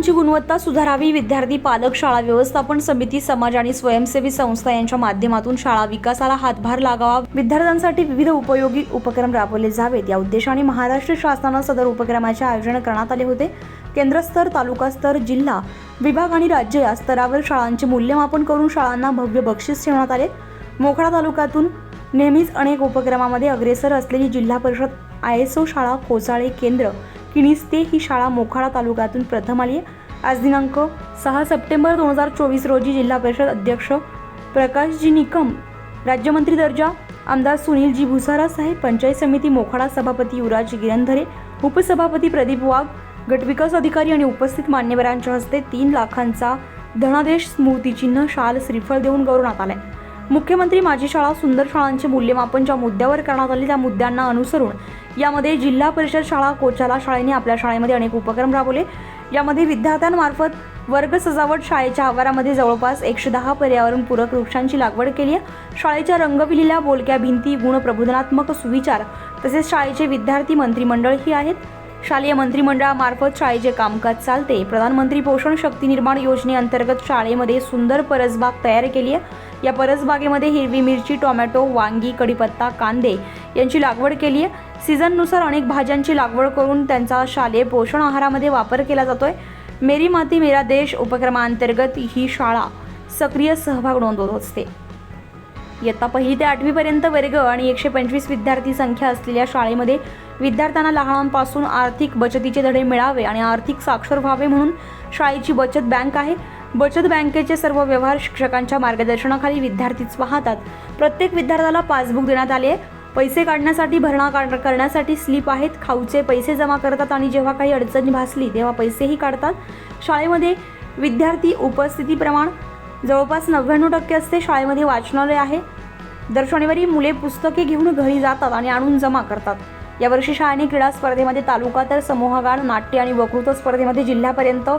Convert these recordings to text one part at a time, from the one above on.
शाळांची गुणवत्ता सुधारावी विद्यार्थी पालक शाळा व्यवस्थापन समिती समाज आणि स्वयंसेवी संस्था यांच्या माध्यमातून शाळा विकासाला हातभार लागावा. विद्यार्थ्यांसाठी विविध उपयोगी उपक्रम राबवले जावेत. या उद्देशाने महाराष्ट्र शासनानं सदर उपक्रमाचे आयोजन करण्यात आले होते. केंद्रस्तर तालुकास्तर जिल्हा विभाग आणि राज्य या स्तरावर शाळांचे मूल्यमापन करून शाळांना भव्य बक्षीस ठेवण्यात आले. मोखडा तालुक्यातून नेहमीच अनेक उपक्रमामध्ये अग्रेसर असलेली जिल्हा परिषद आय एस ओ शाळा कोसाळे केंद्र किणीस्ते ही शाळा मोखाडा तालुक्यातून प्रथम आली आहे. आज दिनांक सहा सप्टेंबर दोन हजार चोवीस रोजी जिल्हा परिषद अध्यक्ष प्रकाशजी निकम राज्यमंत्री दर्जा आमदार सुनीलजी भुसारा साहेब पंचायत समिती मोखाडा सभापती युवराज गिरंधरे उपसभापती प्रदीप वाघ गटविकास अधिकारी आणि उपस्थित मान्यवरांच्या हस्ते तीन लाखांचा धनादेश स्मृतिचिन्ह शाल श्रीफळ देऊन गौरवण्यात आलाय. मुख्यमंत्री माझी शाळा सुंदर शाळांचे मूल्यमापन ज्या मुद्द्यावर करण्यात आले त्या मुद्द्यांना अनुसरून यामध्ये जिल्हा परिषद शाळा कोचाला शाळेने आपल्या शाळेमध्ये अनेक उपक्रम राबवले. यामध्ये विद्यार्थ्यांमार्फत वर्ग सजावट शाळेच्या आवारामध्ये जवळपास एकशे दहा पर्यावरणपूरक वृक्षांची लागवड केली आहे. शाळेच्या रंगविलेल्या बोलक्या भिंती गुण प्रबोधनात्मक सुविचार तसेच शाळेचे विद्यार्थी मंत्रिमंडळही आहेत. शालेय मंत्रिमंडळामार्फत शाळेचे कामकाज चालते. प्रधानमंत्री पोषण शक्ती निर्माण योजनेअंतर्गत शाळेमध्ये सुंदर परसबाग तयार केली आहे. या परसबागेमध्ये हिरवी मिरची टोमॅटो वांगी कढीपत्ता कांदे यांची लागवड केली आहे. सीझननुसार अनेक भाज्यांची लागवड करून त्यांचा शालेय पोषण आहारामध्ये वापर केला जातोय. मेरी माती मेरा देश उपक्रमांतर्गत ही शाळा सक्रिय सहभाग नोंदवत असते. इयत्ता पहिली ते आठवीपर्यंत वर्ग आणि एकशे पंचवीस विद्यार्थी संख्या असलेल्या शाळेमध्ये विद्यार्थ्यांना लहानांपासून आर्थिक बचतीचे धडे मिळावे आणि आर्थिक साक्षर व्हावे म्हणून शाळेची बचत बँक आहे. बचत बँकेचे सर्व व्यवहार शिक्षकांच्या मार्गदर्शनाखाली विद्यार्थीच पाहतात प्रत्येक विद्यार्थ्याला पासबुक देण्यात आले आहे. पैसे काढण्यासाठी भरणा काढ करण्यासाठी स्लिप आहेत. खाऊचे पैसे जमा करतात आणि जेव्हा काही अडचणी भासली तेव्हा पैसेही काढतात. शाळेमध्ये विद्यार्थी उपस्थिती प्रमाण जवळपास नव्याण्णव टक्के असते. शाळेमध्ये वाचनालय आहे. दर शनिवारी मुले पुस्तके घेऊन घरी जातात आणि आणून जमा करतात. यावर्षी शाळेने क्रीडा स्पर्धेमध्ये तालुका तर समूहगान नाट्य आणि वक्तृत्व स्पर्धेमध्ये जिल्ह्यापर्यंत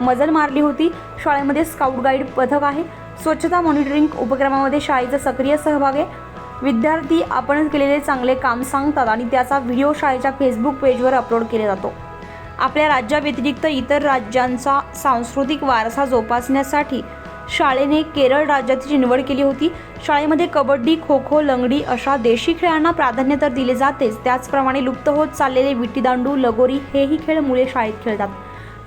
मजल मारली होती. शाळेमध्ये स्काउट गाईड पथक आहे. स्वच्छता मॉनिटरिंग उपक्रमामध्ये शाळेचा सक्रिय सहभाग आहे. विद्यार्थी आपण केलेले चांगले काम सांगतात आणि त्याचा व्हिडिओ शाळेच्या फेसबुक पेजवर अपलोड केला जातो. आपल्या राज्याव्यतिरिक्त इतर राज्यांचा सांस्कृतिक वारसा जोपासण्यासाठी शाळेने केरळ राज्याची निवड केली होती. शाळेमध्ये कबड्डी खो खो लंगडी अशा देशी खेळांना प्राधान्य तर दिले जातेच. त्याचप्रमाणे लुप्त होत चाललेले विटीदांडू लगोरी हेही खेळ मुले शाळेत खेळतात.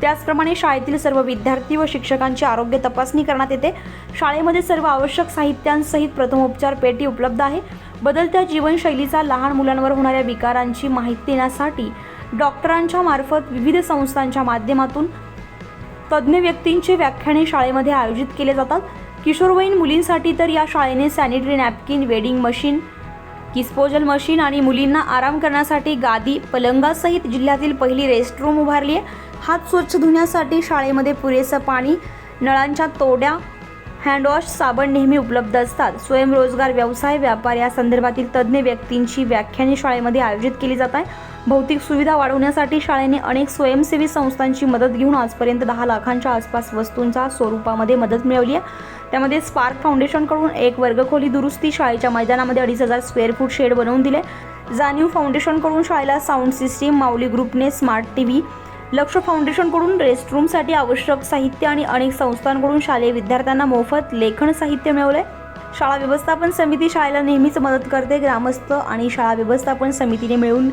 त्याचप्रमाणे शाळेतील सर्व विद्यार्थी व शिक्षकांची आरोग्य तपासणी करण्यात येते. शाळेमध्ये सर्व आवश्यक साहित्यांसहित प्रथमोपचार पेटी उपलब्ध आहे. बदलत्या जीवनशैलीचा लहान मुलांवर होणाऱ्या विकारांची माहिती देण्यासाठी डॉक्टरांच्या मार्फत विविध संस्थांच्या माध्यमातून तज्ज्ञ व्यक्तींचे व्याख्याने शाळेमध्ये आयोजित केले जातात. किशोरवयीन मुलींसाठी तर या शाळेने sanitary napkin vending machine disposal machine आणि मुलींना आराम करण्यासाठी गादी पलंगासहित जिल्ह्यातील पहिली रेस्टरूम उभारली आहे. हात स्वच्छ धुण्यासाठी शाळेमध्ये पुरेसं पाणी नळांच्या तोड्या हँडवॉश साबण नेहमी उपलब्ध असतात. स्वयंरोजगार व्यवसाय व्यापार या संदर्भातील तज्ज्ञ व्यक्तींची व्याख्याने शाळेमध्ये आयोजित केली जात आहे भौतिक सुविधा वाढवण्यासाठी शाळेने अनेक स्वयंसेवी संस्थांची मदत घेऊन आजपर्यंत दहा लाखांच्या आसपास वस्तूंच्या स्वरूपामध्ये मदत मिळवली आहे. त्यामध्ये स्पार्क फाउंडेशनकडून एक वर्गखोली दुरुस्ती शाळेच्या मैदानामध्ये अडीच हजार स्क्वेअर फूट शेड बनवून दिले. जाणीव फाउंडेशनकडून शाळेला साऊंड सिस्टीम माऊली ग्रुपने स्मार्ट टी व्ही लक्ष फाउंडेशनकडून रेस्टरूमसाठी आवश्यक साहित्य आणि अनेक संस्थांकडून शालेय विद्यार्थ्यांना मोफत लेखन साहित्य मिळवलंय. शाळा व्यवस्थापन समिती शाळेला नेहमीच मदत करते ग्रामस्थ आणि शाळा व्यवस्थापन समितीने मिळून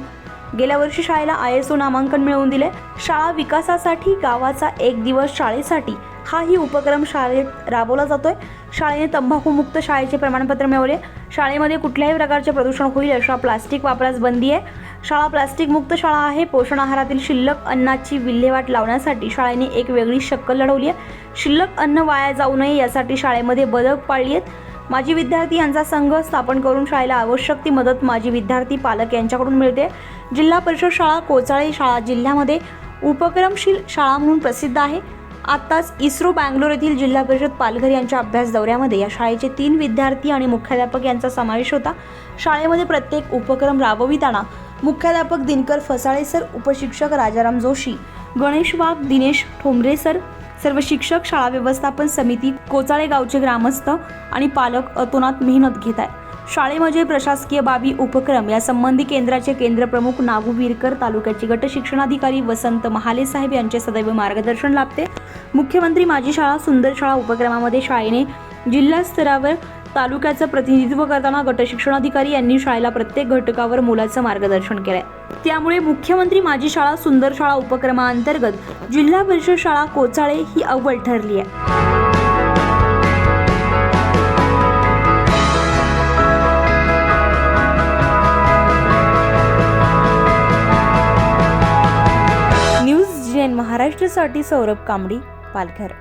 गेल्या वर्षी शाळेला आय एस ओ नामांकन मिळवून दिले शाळा विकासासाठी गावाचा एक दिवस शाळेसाठी हाही उपक्रम शाळेत राबवला जातो आहे शाळेने तंबाखूमुक्त शाळेचे प्रमाणपत्र मिळवले. शाळेमध्ये कुठल्याही प्रकारचे प्रदूषण होईल अशा प्लास्टिक वापरास बंदी आहे. शाळा प्लास्टिक मुक्त शाळा आहे. पोषण आहारातील शिल्लक अन्नाची विल्हेवाट लावण्यासाठी शाळेने एक वेगळी शक्कल लढवली आहे. शिल्लक अन्न वाया जाऊ नये यासाठी शाळेमध्ये बदक पाळली आहेत. माजी विद्यार्थी यांचा संघ स्थापन करून शाळेला आवश्यक ती मदत माजी विद्यार्थी पालक यांच्याकडून मिळते. जिल्हा परिषद शाळा कोचाळे शाळा जिल्ह्यामध्ये उपक्रमशील शाळा म्हणून प्रसिद्ध आहे. आत्ताच इस्रो बँगलोर येथील जिल्हा परिषद पालघर यांच्या अभ्यास दौऱ्यामध्ये या शाळेचे तीन विद्यार्थी आणि मुख्याध्यापक यांचा समावेश होता. शाळेमध्ये प्रत्येक उपक्रम राबविताना मुख्याध्यापक दिनकर फसाळे सर उपशिक्षक राजाराम जोशी गणेश वाघ दिनेश ठोंबरे सर सर्व शिक्षक शाळा व्यवस्थापन समिती कोचाळे गावचे ग्रामस्थ आणि पालक अतोनात मेहनत घेत आहे शाळेमध्ये प्रशासकीय बाबी उपक्रम या संबंधी केंद्राचे केंद्रप्रमुख नागू विरकर तालुक्याचे गट शिक्षणाधिकारी वसंत महाले साहेब यांचे सदैव मार्गदर्शन लाभते. मुख्यमंत्री माझी शाळा सुंदर शाळा उपक्रमामध्ये शाळेने जिल्हा स्तरावर तालुक्याचं प्रतिनिधित्व करताना गट शिक्षणाधिकारी यांनी शाळेला प्रत्येक घटकावर मोलाचं मार्गदर्शन केलंय. त्यामुळे मुख्यमंत्री माझी शाळा सुंदर शाळा उपक्रमाअंतर्गत जिल्हा परिषद शाळा कोचाळे ही अव्वल ठरली आहे महाराष्ट्रासाठी सौरभ कांबडी पालघर.